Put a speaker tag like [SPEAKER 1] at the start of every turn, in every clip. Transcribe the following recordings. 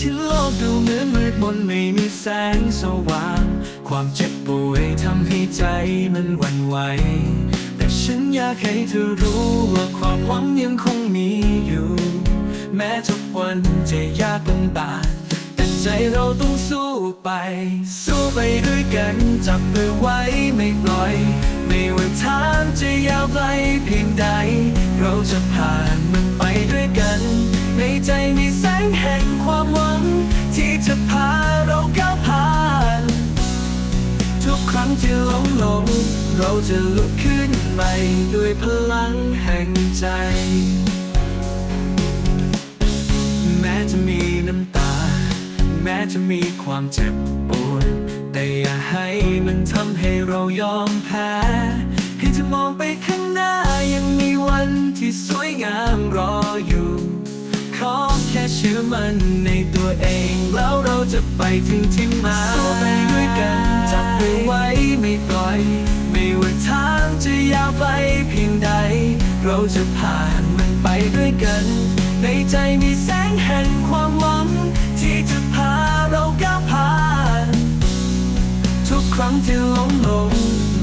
[SPEAKER 1] ที่โลกดูเหมือนมืดมนไม่มีแสงสว่าง ความเจ็บป่วยทำให้ใจมันหวั่นไหว แต่ฉันอยากให้เธอรู้ว่าความหวังยังคงมีอยู่ แม้ทุกวันจะยากลำบากแต่ใจเราต้องสู้ไป สู้ไปด้วยกันจับมือไว้ไม่ปล่อย ไม่ว่าทางจะยาวไกลเพียงใด เราจะผ่านมันไปด้วยกัน ในใจมีแสงแห่ง รั้งที่ล้มลง เราจะลุกขึ้นใหม่ด้วยพลังแห่งใจ แม้จะมีน้ำตา แม้จะมีความเจ็บปวด แต่อย่าให้มันทำให้เรายอมแพ้ให้เธอมองไปข้างหน้ายังมีวันที่สวยงามรออยู่ ขอแค่เชื่อมันในตัวเอง แล้วเราจะไปถึงที่หมายสู้ไปด้วยกัน จับมือไว้ไม่ปล่อย ไม่ว่าทางจะยาวไปเพียงใด เราจะผ่านมันไปด้วยกัน ในใจมีแสงแห่งความหวัง ที่จะพาเราก้าวผ่าน ทุกครั้งที่ล้มลง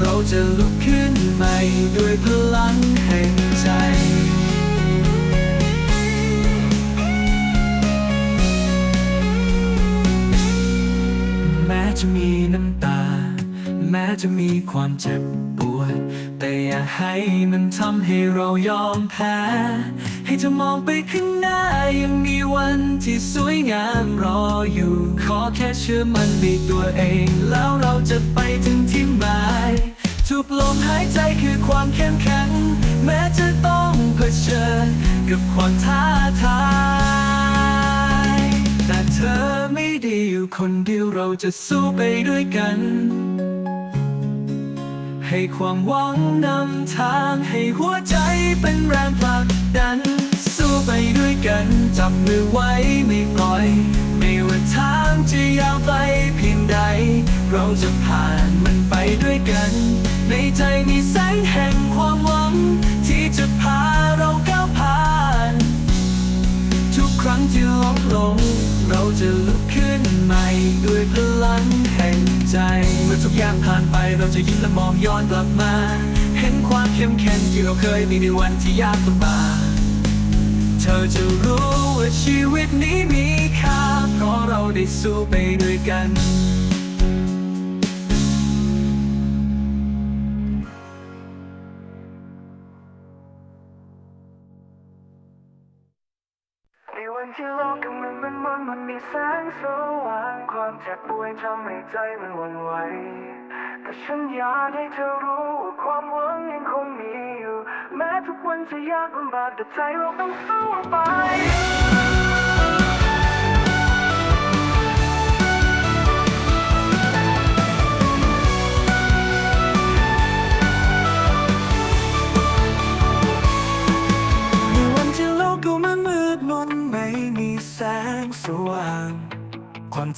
[SPEAKER 1] เราจะลุกขึ้นใหม่ด้วยพลังแห่งใจ จะมีน้ำตา แม้จะมีความเจ็บปวด แต่อย่าให้มันทำให้เรายอมแพ้ ให้เธอมองไปข้างหน้ายังมีวันที่สวยงามรออยู่ ขอแค่เชื่อมันในตัวเอง แล้วเราจะไปถึงที่หมายทุกลมหายใจคือความเข้มแข็ง แม้จะต้องเผชิญกับความท้าทาย ด้อยู่คนเดียวเราจะสู้ไปด้วยกัน ให้ความหวังนำทางให้หัวใจเป็นแรงผลักดัน สู้ไปด้วยกันจับมือไว้ไม่ปล่อย ไม่ว่าทางจะยาวไกลเพียงใด เราจะผ่านมันไปด้วยกัน ในใจมีแสงแห่งความหวัง ที่จะพาเราก้าวผ่าน ทุกครั้งที่ล้มลง เราจะลุก หม่ด้วยพลังแห่งใจ เมื่อทุกอย่างผ่านไปเราจะยิ้มและมองย้อนกลับมา เห็นความเข้มแข็งที่เราเคยมีในวันที่ยากลำบากเธอจะรู้ว่าชีวิตนี้มีค่าเพราะเราได้สู้ไปด้วยกัน
[SPEAKER 2] วันที่โลกกำลังมันมันมันมีแสงสว่างความเจ็บป่วยทำให้ใจมันหวั่นไหวแต่ฉันอยากให้เธอรู้ว่าความหวังยังคงมีอยู่ แม้ทุกวันจะยากลำบากแต่ใจเราต้องสู้ไป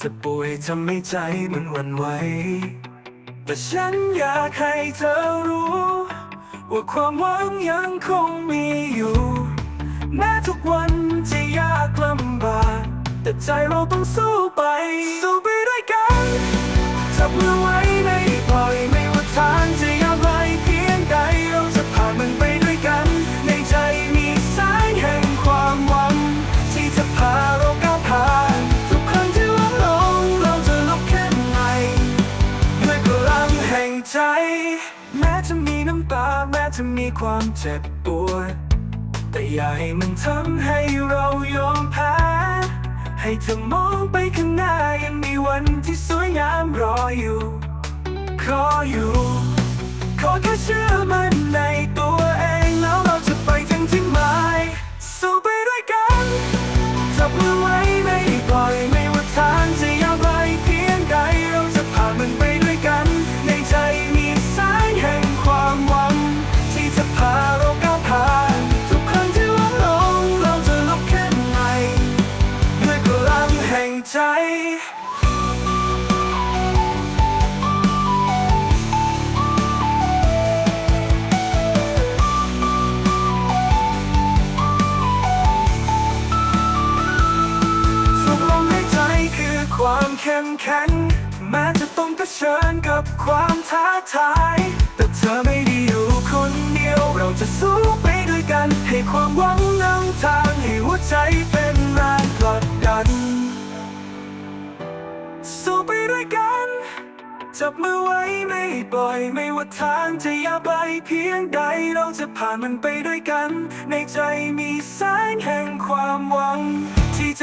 [SPEAKER 1] จะป่วยทำให้ใจมันวันไหว แต่ฉันอยากให้เธอรู้ ว่าความหวังยังคงมีอยู่ แม้ทุกวันจะยากลำบาก แต่ใจเราต้องสู้ไป จะมีความเจ็บปวด แต่อย่าให้มันทำให้เรายอมแพ้ ให้เธอมองไปข้างหน้ายังมีวันที่สวยงามรออยู่ ขออยู่ ขอแค่เชื่อมันในตัวเอง ความเข้มแข็
[SPEAKER 2] งแม้จะต้องเผชิญกับความท้าทาย แต่เธอไม่ได้อยู่คนเดียว เราจะสู้ไปด้วยกัน ให้ความหวังนำทางให้หัวใจเป็นแรงผลักดัน สู้ไปด้วยกัน จับมือไว้ไม่ปล่อยไม่ว่าทางจะยาวไปเพียงใด เราจะผ่านมันไปด้วยกัน ในใจมีแสงแห่งความหวัง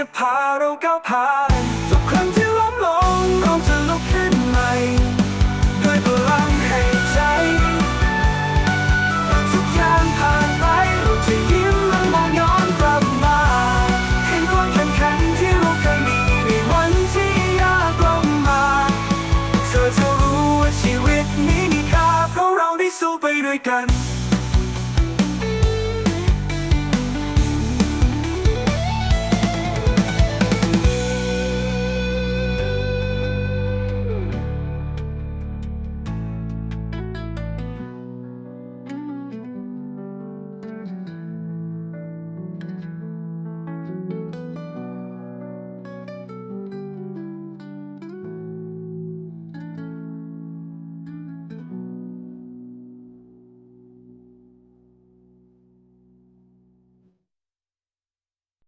[SPEAKER 2] จะพาเราก้าวผ่านทุกครั้งที่ล้มลงเราจะลุกขึ้นใหม่ด้วยพลังแห่งใจ ทุกอย่างผ่านไปเราจะยิ้มและมองย้อนกลับมาเห็นความเข้มแข็งที่เราเคยมีในวันที่ยากลำบากเธอจะรู้ว่าชีวิตนี้มีค่าเพราะเราได้สู้ไปด้วยกัน